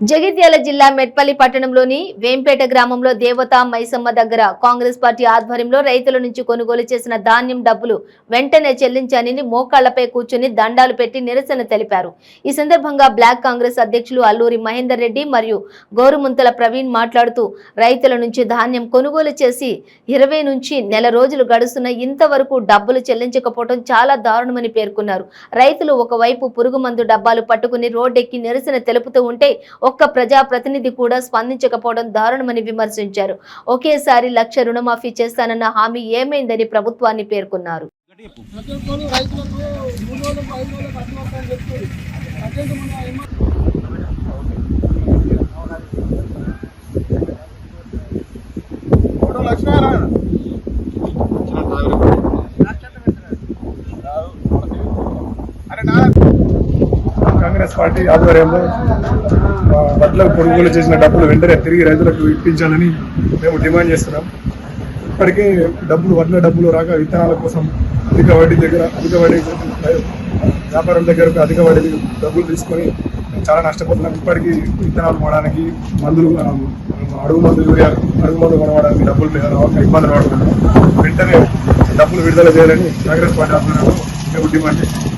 జగిత్యాల జిల్లా మెట్పల్లి పట్టణంలోని వేంపేట గ్రామంలో దేవత మైసమ్మ దగ్గర కాంగ్రెస్ పార్టీ ఆధ్వర్యంలో రైతుల నుంచి కొనుగోలు చేసిన ధాన్యం డబ్బులు వెంటనే చెల్లించని మోకాళ్ళపై కూర్చుని దండాలు పెట్టి నిరసన తెలిపారు. ఈ సందర్భంగా బ్లాక్ కాంగ్రెస్ అధ్యక్షులు అల్లూరి మహేందర్ రెడ్డి మరియు గోరుముంతల ప్రవీణ్ మాట్లాడుతూ రైతుల నుంచి ధాన్యం కొనుగోలు చేసి ఇరవై నుంచి నెల రోజులు గడుస్తున్న ఇంతవరకు డబ్బులు చెల్లించకపోవడం చాలా దారుణమని పేర్కొన్నారు. రైతులు ఒకవైపు పురుగు మందు డబ్బాలు పట్టుకుని రోడ్డెక్కి నిరసన తెలుపుతూ ఉంటే ఒక్క ప్రజాప్రతినిధి కూడా స్పందించకపోవడం దారుణమని విమర్శించారు. ఒకేసారి లక్ష రుణమాఫీ చేస్తానన్న హామీ ఏమైందని ప్రభుత్వాన్ని పేర్కొన్నారు. అరే నా కాంగ్రెస్ పార్టీ ఆధ్వర్యంలో వడ్లకు కొనుగోలు చేసిన డబ్బులు వెంటనే తిరిగి రైతులకు ఇప్పించాలని మేము డిమాండ్ చేస్తున్నాం. ఇప్పటికే డబ్బులు వడ్ల డబ్బులు రాక విత్తనాల కోసం అధిక వడ్డీ దగ్గర అధిక వడ్డీ వ్యాపారం దగ్గర అధిక వడ్డీ డబ్బులు తీసుకొని చాలా నష్టపోతున్నాం. ఇప్పటికీ విత్తనాలు కొనడానికి మందులు అడుగు మందులు యూరియా అడుగు మందులు కొనడానికి డబ్బులు లేక ఇబ్బందులు పడుతున్నాం. వెంటనే డబ్బులు విడుదల చేయాలని కాంగ్రెస్ పార్టీ ఆధ్వర్యంలో మేము డిమాండ్ చేస్తున్నాం.